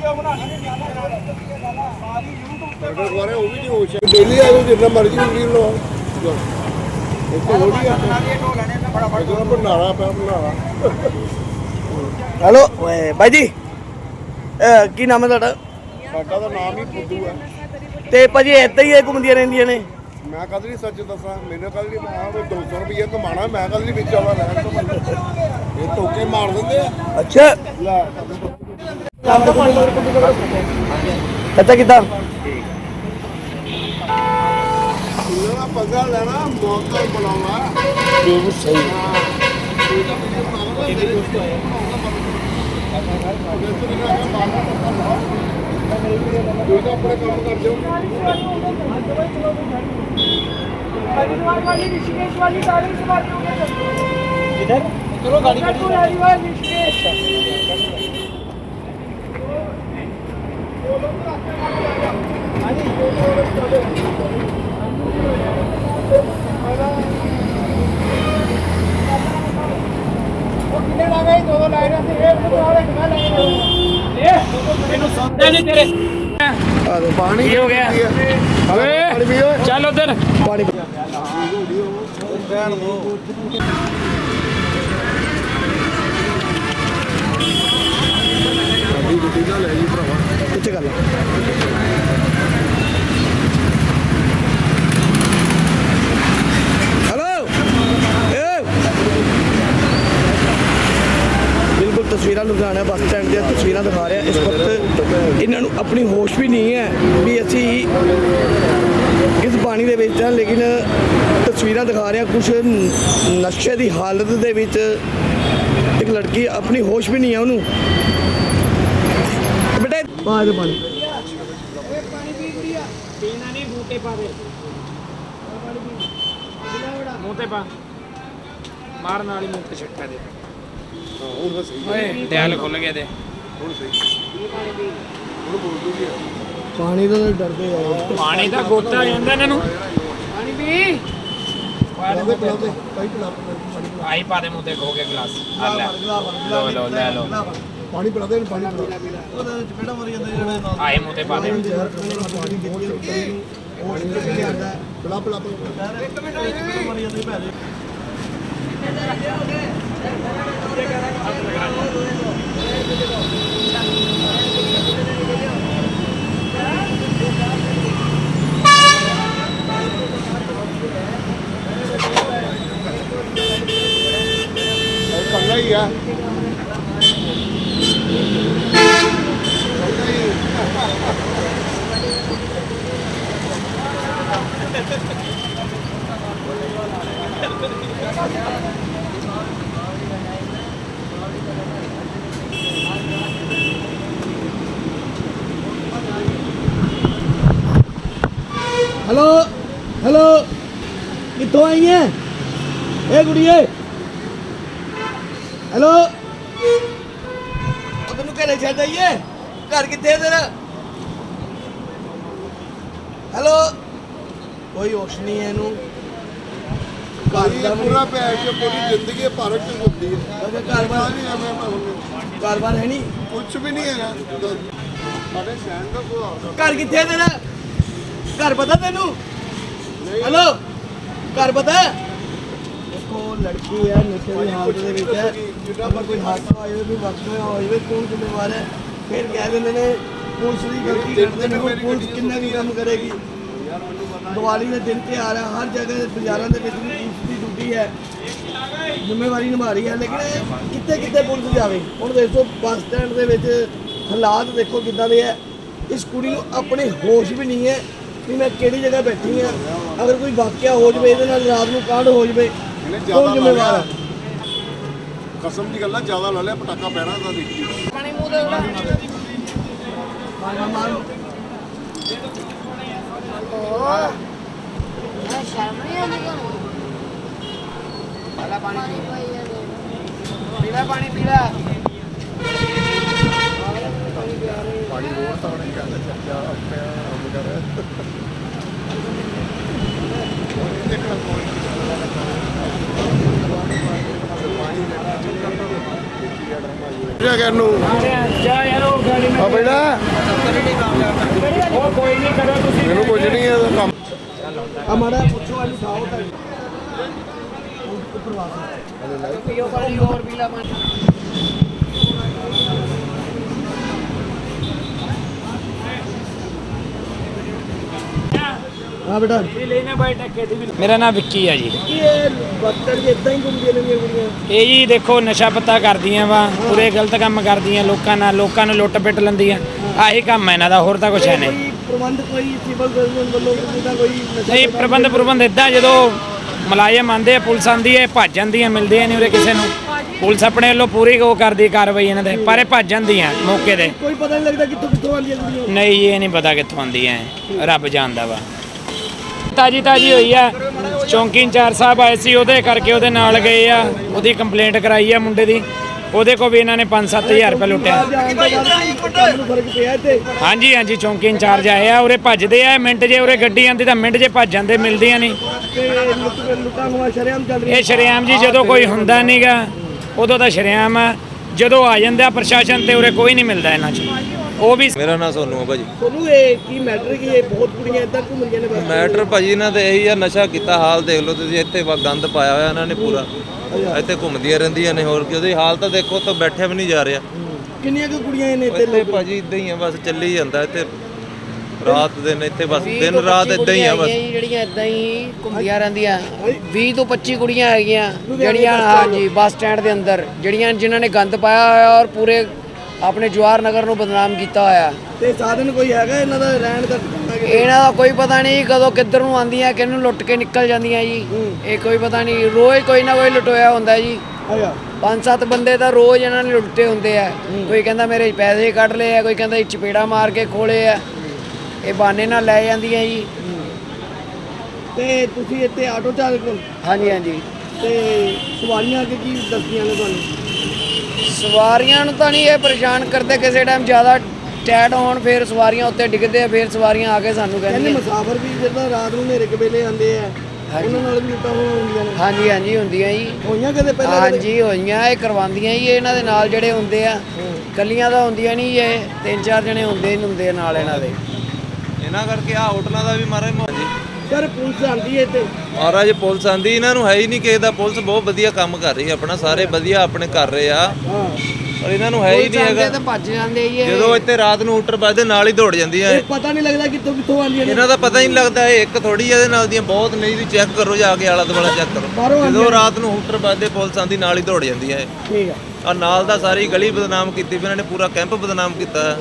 Video ਬਣਾਣੀ ਨਹੀਂ ਸਾਰੀ YouTube ਤੇ ਅਗਰ ਦੁਆਰੇ ਉਹ ਵੀ ਨਹੀਂ ਹੋਸ਼ ਹੈ ਡੇਲੀ ਆਇਓ ਜਿੰਨਾ ਮਰਜ਼ੀ ਵੀਡੀਓ ਲਓ। ਇੱਕ ਹੋਰ ਹੀ ਆ। ਜਦੋਂ ਬਣਾਣਾ ਪਿਆ ਬਣਾਣਾ ਹੈਲੋ ਓਏ ਬਾਈ ਜੀ। ਕੀ ਨਾਮ ਹੈ ਤੁਹਾਡਾ? ਸਾਡਾ ਤਾਂ ਨਾਮ ਹੀ ਫੁੱਦੂ ਹੈ ਤੇ ਭਾਜੀ ਏਦਾਂ ਹੀ ਇਹ ਘੁੰਮਦੀਆਂ ਰਹਿੰਦੀਆਂ ਨੇ। ਮੈਂ ਕਦ ਨਹੀਂ ਸੱਚ ਦੱਸਾਂ ਮੈਨੂੰ ਕਦ ਨਹੀਂ ਮੈਂ ਕੋਈ 200 ਰੁਪਏ ਕਮਾਣਾ ਮੈਂ ਕਦ ਨਹੀਂ ਵਿੱਚ ਆਵਾ ਲੈਣ ਤੋਂ। ਇਹ ਧੋਕੇ ਮਾਰ ਦਿੰਦੇ ਆ। ਅੱਛਾ। ਲੈ ਚਾਚਾ ਕਿੱਦਾਂ ਇਹਨਾਂ ਦਾ ਪੰਗਾ ਲੈਣਾ ਮੌਕਾ ਬਣਾਉਣਾ ਬਿਲਕੁਲ ਸਹੀ ਕੋਈ ਤਾਂ ਆਪਣੇ ਕੰਮ ਕਰ ਜਾਓ हरिद्वार वाली ऋषिकेश वाली सारी सवारियों में चलते इधर चलो गाड़ी हरिद्वार ऋषिकेश ਮੈਨੂੰ ਸੁਣਦਾ ਨਹੀਂ ਤੇਰੇ ਪਾਣੀ ਕੀ ਹੋ ਗਿਆ ਪਾਣੀ ਪੀਓ ਚੱਲ ਉਧਰ ਪਾਣੀ ਸਾਡੀ ਗੱਡੀ ਨਾਲ ਲੈ ਜੀ ਭਰਾਵਾ ਕਿੱਥੇ ਗੱਲ ਹੈਲੋ ਏ ਬਿਲਕੁਲ ਤਸਵੀਰਾਂ ਲੁਧਿਆਣਾ ਦੀਆਂ ਤਸਵੀਰਾਂ ਦਿਖਾ ਰਿਹਾ ਇਸ ਵਕਤ। ਇਹਨਾਂ ਨੂੰ ਆਪਣੀ ਹੋਸ਼ ਵੀ ਨਹੀਂ ਹੈ ਵੀ ਅਸੀਂ ਇਸ ਪਾਣੀ ਦੇ ਵਿੱਚ ਹਾਂ, ਲੇਕਿਨ ਤਸਵੀਰਾਂ ਦਿਖਾ ਰਿਹਾ ਕੁਝ ਨਸ਼ੇ ਦੀ ਹਾਲਤ ਦੇ ਵਿੱਚ ਇੱਕ ਲੜਕੀ ਆਪਣੀ ਹੋਸ਼ ਵੀ ਨਹੀਂ ਹੈ ਉਹਨੂੰ। ਬੇਟਾ ਪਾ ਦੇ ਪਾਣੀ। ਪੀਣਾ ਨਹੀਂ ਮੂੰਹ ਪਾ ਦੇ ਮੂੰਹ ਤੇ ਪਾ। ਮਾਰਨ ਵਾਲੀ ਮੂੰਹ ਤੇ ਛੱਟਾ ਦੇ। ਹੁਣ ਤਾਂ ਸਹੀ ਓਏ ਦਿਲ ਖੁੱਲ ਗਿਆ ਤੇ। ਹੁਣ ਸਹੀ। ਹੁਣ ਬੋਲ ਦੂਗੀ ਪਾਣੀ ਤੋਂ ਤਾਂ ਡਰਦੇ ਆ। ਪਾਣੀ ਦਾ ਗੋਤਾ ਜਾਂਦਾ ਇਹਨਾਂ ਨੂੰ। ਪਾਣੀ ਪੀ। ਪਿਲਾਦੇ ਆਈ ਪਾ ਦੇ ਮੂੰਹ ਤੇ ਖੋ ਕੇ ਗਲਾਸ। ਆ ਲੈ। ਲੋ ਲੋ ਲੈ। ਲੋ ਪਾਣੀ ਪਿਲਾਦੇ ਇਹਨੂੰ ਪਾਣੀ ਪਿਲਾ ਆਏ ਮੂੰਹ ਤੇ ਪਾ ਦੇ। ਪਿਲਾ ਪਿਲਾ ਪਿਲਾ ਇਹ Thank you. ਹੈਲੋ ਹੈਲੋ ਕਿੱਥੋਂ ਆਈ ਹੈ ਏ ਕੁੜੀਏ ਹੈਲੋ ਉਹ ਤੈਨੂੰ ਘਰੇ ਛੱਡ ਆਈਏ ਘਰ ਕਿੱਥੇ ਹੈ ਤੇਰਾ ਹੈਲੋ ਕੋਈ ਹੋਸ਼ ਨਹੀਂ ਹੈ ਇਹਨੂੰ ਘਰ ਦਾ ਵੀ ਪੂਰਾ ਪੈਰ ਚ ਪੂਰੀ ਜ਼ਿੰਦਗੀ ਭਾਰਤ ਚ ਹੁੰਦੀ ਹੈ ਘਰ ਬਾਰ ਨਹੀਂ ਐਵੇਂ ਮੈਂ ਘਰ ਬਾਰ ਹੈ ਨਹੀਂ ਕੁਝ ਵੀ ਨਹੀਂ ਹੈਗਾ ਸਾਡੇ ਸ਼ਹਿਰ ਦਾ ਘਰ ਕਿੱਥੇ ਹੈ ਤੇਰਾ ਘਰ ਪਤਾ ਤੈਨੂੰ? ਹੈਲੋ ਘਰ ਪਤਾ ਹੈ? ਦੇਖੋ ਲੜਕੀ ਹੈ ਨਸ਼ੇ ਦੀ ਹਾਲਤ ਦੇ ਵਿੱਚ ਹੈ। ਅਗਰ ਕੋਈ ਹਾਦਸਾ ਹੋਇਆ ਕੋਈ ਵਾਕਿਆ ਹੋਇਆ ਹੋਵੇ ਕੌਣ ਜ਼ਿੰਮੇਵਾਰ ਹੈ? ਫਿਰ ਕਹਿ ਦਿੰਦੇ ਨੇ ਪੁਲਿਸ ਦੀ ਗਲਤੀ ਕਰਦੇ ਨੇ ਉਹ ਪੁਲਿਸ ਕਿੰਨਾ ਵੀ ਕੰਮ ਕਰੇਗੀ? ਦੀਵਾਲੀ ਦੇ ਦਿਨ ਤੇ ਆ ਰਿਹਾ ਹਰ ਜਗ੍ਹਾ ਦੇ ਬਾਜ਼ਾਰਾਂ ਦੇ ਵਿੱਚ ਵੀ ਪੁਲਿਸ ਦੀ ਡਿਊਟੀ ਹੈ। ਜ਼ਿੰਮੇਵਾਰੀ ਨਿਭਾ ਰਹੀ ਹੈ ਲੇਕਿਨ ਕਿੱਥੇ ਕਿੱਥੇ ਪੁਲਿਸ ਜਾਵੇ? ਹੁਣ ਦੇਖੋ ਬੱਸ ਸਟੈਂਡ ਦੇ ਵਿੱਚ ਹਾਲਾਤ ਦੇਖੋ ਕਿੱਦਾਂ ਦੇ ਹੈ। ਇਸ ਕੁੜੀ ਨੂੰ ਆਪਣੇ ਹੋਸ਼ ਵੀ ਨਹੀਂ ਹੈ ਵੀ ਮੈਂ ਕਿਹੜੀ ਜਗ੍ਹਾ ਬੈਠੀ ਹਾਂ ਅਗਰ ਕੋਈ ਵਾਕਿਆ ਹੋ ਜਵੇ ਇਹਦੇ ਨਾਲ ਰਾਤ ਨੂੰ ਕਾਂਡ ਹੋ ਜਵੇ ਇਹਨੇ ਕੌਣ ਜ਼ਿਆਦਾ ਲਾ ਜ਼ਿੰਮੇਵਾਰ ਲਿਆ ਹੈ ਕਸਮ ਦੀ ਗੱਲ ਆ ਜ਼ਿਆਦਾ ਲਾ ਲਿਆ ਪਟਾਕਾ ਪੈਣਾ ਤਾਂ ਦੇਖੀ ਪਾਣੀ ਮੂੰਹ ਤੇ ਮਾਰ ਮਾਰ ਮੈਂ ਸ਼ਰਮ ਨਹੀਂ ਆਉਂਦੀ ਤੁਹਾਨੂੰ। ਵਾਲਾ ਪਾਣੀ ਪਾਣੀ ਪਾਈ ਜਾਂਦੇ ਪੀਲਾ ਪਾਣੀ ਪੀਲਾ ਪਾਣੀ। ਰੋੜ ਤਾਂ ਉਹਨੇ ਗੱਲ ਚੱਲਿਆ ਆਪਣੇ ਆਪ ਕਰ ਦੇਖਣਾ ਕੋਈ ਪਾਣੀ ਲੈਣਾ ਦੇਖੀ ਆ ਡਰਾਮਾ ਜੀ ਕਰਨ ਨੂੰ। ਜਾ ਯਾਰ ਉਹ ਗਾੜੀ ਆ ਬੇਟਾ। ਉਹ ਕੋਈ ਨਹੀਂ ਕਰੋ ਤੁਸੀਂ। ਮੈਨੂੰ ਕੁਝ ਨਹੀਂ ਇਹਦਾ ਕੰਮ। ਆ ਮਾੜਾ ਪੁੱਛੋ ਵਾਲੀ ਖਾਓ ਤਾਂ। ਪੀਓ ਪਾਣੀ ਹੋਰ ਪੀ ਲਾ ਪਾਣੀ ਹਾਂ ਬੇਟਾ। ਇਹ ਲੈਣੇ ਬਾਈ ਟੱਕੇ ਦੀ ਵੀ ਮੇਰਾ ਨਾਮ ਵਿੱਕੀ ਆ ਜੀ। ਇਹ ਬੱਤੜ ਜੇ ਇਦਾਂ ਹੀ ਘੁੰਮਦੀਆਂ ਨੇ ਕੁੜੀਆਂ। ਇਹ ਜੀ ਦੇਖੋ ਨਸ਼ਾ ਪੱਤਾ ਕਰਦੀਆਂ ਵਾ ਪੂਰੇ ਗਲਤ ਕੰਮ ਕਰਦੀਆਂ ਲੋਕਾਂ ਨਾਲ ਲੋਕਾਂ ਨੂੰ ਲੁੱਟ ਪਿੱਟ ਲੈਂਦੀਆਂ। ਆਹੀ ਕੰਮ ਹੈ ਇਹਨਾਂ ਦਾ ਹੋਰ ਤਾਂ ਕੁਛ ਹੈ ਨਹੀਂ। ਕੋਈ ਪ੍ਰਬੰਧ ਕੋਈ ਸਿਵਲ ਸਰਜਨ ਵੱਲੋਂ ਕੋਈ ਨਸ਼ਾ ਨਹੀਂ ਪ੍ਰਬੰਧ ਪ੍ਰਬੰਧ ਇਦਾਂ ਜਦੋਂ ਮੁਲਾਜ਼ਮ ਆਂਦੇ ਆ ਪੁਲਿਸ ਆਂਦੀ ਹੈ ਭੱਜ ਜਾਂਦੀਆਂ ਮਿਲਦੀਆਂ ਨਹੀਂ ਉਰੇ ਕਿਸੇ ਨੂੰ। ਪੁਲਿਸ ਆਪਣੇ ਵੱਲੋਂ ਪੂਰੀ ਉਹ ਕਰਦੀ ਕਾਰਵਾਈ ਇਹਨਾਂ ਦੇ ਪਰ ਇਹ ਭੱਜ ਜਾਂਦੀਆਂ ਮੌਕੇ ਤੇ। ਕੋਈ ਪਤਾ ਨਹੀਂ ਲੱਗਦਾ ਕਿੱਥੋਂ ਕਿੱਥੋਂ ਆਉਂਦੀਆਂ ਕੁੜੀਆਂ। ਨਹੀਂ ਇਹ ਨਹੀਂ ਪਤਾ ਕਿੱਥੋਂ ਆਉਂਦੀਆਂ ਇਹ, ਰੱਬ ਜਾਣਦਾ ਵਾ। ਤਾਜੀ ਤਾਜੀ ਹੋਈ ਆ। ਚੌਂਕੀ ਇੰਚਾਰਜ ਸਾਹਿਬ ਆਏ ਸੀ, ਉਹਦੇ ਕਰਕੇ ਉਹਦੇ ਨਾਲ ਗਏ ਆ। ਉਹਦੀ ਕੰਪਲੇਂਟ ਕਰਾਈ ਆ ਮੁੰਡੇ ਦੀ। ਉਹਦੇ ਕੋ ਵੀ ਇਹਨਾਂ ਨੇ 5-7000 ਰੁਪਏ ਲੁੱਟਿਆ। ਹਾਂਜੀ ਹਾਂਜੀ ਚੌਂਕੀ ਇੰਚਾਰਜ ਆਏ ਆ, ਉਰੇ ਭੱਜਦੇ ਆ। ਮਿੰਟ ਜੇ ਉਰੇ ਗੱਡੀ ਆਂਦੀ ਤਾਂ ਮਿੰਟ ਜੇ ਭੱਜ ਜਾਂਦੇ, ਮਿਲਦੀਆਂ ਨਹੀਂ। ਸ਼ਰੇਆਮ ਇਹ ਸ਼ਰੇਆਮ ਜੀ, ਜਦੋਂ ਕੋਈ ਹੁੰਦਾ ਨਹੀਂਗਾ ਉਦੋਂ ਤਾਂ ਸ਼ਰੇਆਮ ਆ। ਜਦੋਂ ਆ ਜਾਂਦਾ ਪ੍ਰਸ਼ਾਸਨ ਤੇ ਉਰੇ ਕੋਈ ਨਹੀਂ ਮਿਲਦਾ ਇਹਨਾਂ 'ਚ। ਉਹ ਵੀ ਮੇਰਾ ਨਾਮ ਸੋਨੂ ਆ ਭਾਜੀ। ਤੁਹਾਨੂੰ ਇਹ ਕੀ ਮੈਟਰ ਕੀ ਇਹ ਬਹੁਤ ਕੁੜੀਆਂ ਇਦਾਂ ਘੁੰਮ ਰਹੀਆਂ ਨੇ ਬਸ? ਮੈਟਰ ਭਾਜੀ ਇਹਨਾਂ ਤੇ ਇਹੀ ਆ ਨਸ਼ਾ ਕੀਤਾ ਹਾਲ ਦੇਖ ਲਓ ਤੁਸੀਂ ਇੱਥੇ ਵਾ ਗੰਦ ਪਾਇਆ ਹੋਇਆ ਇਹਨਾਂ ਨੇ ਪੂਰਾ। ਇੱਥੇ ਘੁੰਮਦੀਆਂ ਰਹਿੰਦੀਆਂ ਨੇ ਹੋਰ ਕੀ ਉਹਦੀ ਹਾਲ ਤਾਂ ਦੇਖੋ ਤਾਂ ਬੈਠਿਆ ਵੀ ਨਹੀਂ ਜਾ ਰਿਹਾ। ਕਿੰਨੀਆਂ ਕੁ ਕੁੜੀਆਂ ਨੇ ਇੱਥੇ ਇੱਥੇ ਭਾਜੀ ਇਦਾਂ ਹੀ ਆ ਬਸ ਚੱਲੀ ਜਾਂਦਾ ਇੱਥੇ। ਰਾਤ ਦਿਨ ਇੱਥੇ ਬਸ ਦਿਨ ਰਾਤ ਇਦਾਂ ਹੀ ਆ ਬਸ। ਜਿਹੜੀਆਂ ਇਦਾਂ ਹੀ ਘੁੰਮਦੀਆਂ ਰਹਿੰਦੀਆਂ। 20 ਤੋਂ 25 ਕੁੜੀਆਂ ਹੈਗੀਆਂ ਜਿਹੜੀਆਂ ਹਾਂਜੀ ਬੱਸ ਸਟੈਂਡ ਦੇ ਅੰਦਰ ਜਿਹੜੀਆਂ ਜਿਨ੍ਹਾਂ ਨੇ ਗੰਦ ਪਾਇਆ ਹੋਇਆ ਔਰ ਪੂਰੇ ਆਪਣੇ ਜਵਾਰ ਨਗਰ ਨੂੰ ਬਦਨਾਮ ਕੀਤਾ ਹੋਇਆ। ਤੇ ਸਾਧਨ ਕੋਈ ਹੈਗਾ ਇਹਨਾਂ ਦਾ ਰਹਿਣ ਦਾ ਟਿਕਾਣਾ ਇਹਨਾਂ ਦਾ ਕੋਈ ਪਤਾ ਨਹੀਂ ਕਦੋਂ ਕਿੱਧਰ ਨੂੰ ਆਂਦੀਆਂ ਕਿਹਨੂੰ ਲੁੱਟ ਕੇ ਨਿਕਲ ਜਾਂਦੀਆਂ ਜੀ। ਇਹ ਕੋਈ ਪਤਾ ਨਹੀਂ ਰੋਜ਼ ਕੋਈ ਨਾ ਕੋਈ ਲੁੱਟੋਇਆ ਹੁੰਦਾ ਜੀ। ਪੰਜ ਸੱਤ ਬੰਦੇ ਤਾਂ ਰੋਜ਼ ਇਹਨਾਂ ਨੇ ਲੁੱਟੇ ਹੁੰਦੇ ਆ। ਕੋਈ ਕਹਿੰਦਾ ਮੇਰੇ ਪੈਸੇ ਕੱਢ ਲਏ ਆ ਕੋਈ ਕਹਿੰਦਾ ਇਹ ਚਪੇੜਾ ਮਾਰ ਕੇ ਖੋਲੇ ਆ। ਇਹ ਬਾਨੇ ਨਾਲ ਲੈ ਜਾਂਦੀਆਂ ਜੀ। ਤੇ ਤੁਸੀਂ ਇੱਥੇ ਆਟੋ ਚਾਲਕ ਹੋ? ਹਾਂਜੀ ਹਾਂਜੀ। ਤੇ ਸਵਾਰੀਆਂ ਅੱਗੇ ਕੀ ਦੱਸਦੀਆਂ ਨੇ ਤੁਹਾਨੂੰ? ਸਵਾਰੀਆਂ ਨੂੰ ਤਾਂ ਨਹੀਂ ਇਹ ਪਰੇਸ਼ਾਨ ਕਰਦੇ ਕਿਸੇ ਟਾਈਮ ਜ਼ਿਆਦਾ ਟੈਟ ਹੋਣ ਫਿਰ ਸਵਾਰੀਆਂ ਉੱਤੇ ਡਿੱਗਦੇ ਆ ਫਿਰ ਸਵਾਰੀਆਂ ਆ ਕੇ ਸਾਨੂੰ ਕਹਿੰਦੇ ਕਹਿੰਦੀਆਂ ਮੁਸਾਫਰ ਵੀ ਜਦੋਂ ਰਾਤ ਨੂੰ ਹਨੇਰੇ ਵੇਲੇ ਆਉਂਦੇ ਆ ਉਹਨਾਂ ਨਾਲ ਵੀ ਲੁੱਟਾਂ ਹੁੰਦੀਆਂ ਨੇ। ਹਾਂਜੀ ਹਾਂਜੀ ਹੁੰਦੀਆਂ ਜੀ। ਹੋਈਆਂ ਕਦੇ ਪਹਿਲਾਂ ਕਦੇ? ਹਾਂਜੀ ਹੋਈਆਂ ਇਹ ਕਰਵਾਉਂਦੀਆਂ ਜੀ ਇਹਨਾਂ ਦੇ ਨਾਲ ਜਿਹੜੇ ਹੁੰਦੇ ਆ ਕੱਲੀਆਂ ਤਾਂ ਹੁੰਦੀਆਂ ਨਹੀਂ ਇਹ ਤਿੰਨ ਚਾਰ ਜਣੇ ਹੁੰਦੇ ਹੀ ਹੁੰਦੇ ਆ ਨਾਲ ਇਹਨਾਂ ਦੇ। ਇਹਨਾਂ ਕਰਕੇ ਆ ਹੋਟਲਾਂ ਦਾ ਵੀ ਮਾਰੇ ਜੀ। ਸਰ ਪੁਲਿਸ ਆਂਦੀ ਹੈ ਇੱਥੇ? ਮਹਾਰਾਜ ਪੁਲਿਸ ਆਂਦੀ ਇਹਨਾਂ ਨੂੰ ਹੈ ਹੀ ਨਹੀਂ ਕਿਸੇ ਦਾ। ਪੁਲਿਸ ਬਹੁਤ ਵਧੀਆ ਕੰਮ ਕਰ ਰਹੀ ਹੈ ਆਪਣਾ ਸਾਰੇ ਵਧੀਆ ਆਪਣੇ ਕਰ ਰਹੇ ਆ। ਹਾਂ। ਪਰ ਇਹਨਾਂ ਨੂੰ ਹੈ ਹੀ ਨਹੀਂ ਜਾਂਦੇ ਹੈਗਾ। ਤਾਂ ਭੱਜ ਜਾਂਦੇ ਜੀ ਇਹ ਜਦੋਂ ਇੱਥੇ ਰਾਤ ਨੂੰ ਹੂਟਰ ਵੱਜਦੇ ਨਾਲ ਹੀ ਦੌੜ ਜਾਂਦੀਆਂ ਇਹ। ਪਤਾ ਨਹੀਂ ਲੱਗਦਾ ਕਿੱਥੋਂ ਕਿੱਥੋਂ ਆਉਂਦੀਆਂ ਨੇ। ਇਹਨਾਂ ਦਾ ਪਤਾ ਹੀ ਨਹੀਂ ਲੱਗਦਾ ਇਹ ਇੱਕ ਥੋੜੀ ਇਹਦੇ ਨਾਲ ਦੀਆਂ ਬਹੁਤ ਨਹੀਂ ਦੀ ਚੈੱਕ ਕਰੋ ਜਾ ਕੇ ਆਲਾ ਦੁਆਲਾ ਚੈੱਕ ਕਰੋ। ਜਦੋਂ ਰਾਤ ਨੂੰ ਹੂਟਰ ਵੱਜਦੇ ਪੁਲਿਸ ਆਂਦੀ ਨਾਲ ਹੀ ਦੌੜ ਜਾਂਦੀਆਂ ਇਹ। ਠੀਕ ਆ। ਆ ਨਾਲ ਦਾ ਸਾਰੀ ਗਲੀ ਬਦਨਾਮ ਕੀਤੀ ਵੀ ਇਹਨਾਂ ਨੇ ਪੂਰਾ ਕੈਂਪ ਬਦਨਾਮ ਕੀਤਾ। ਹੈ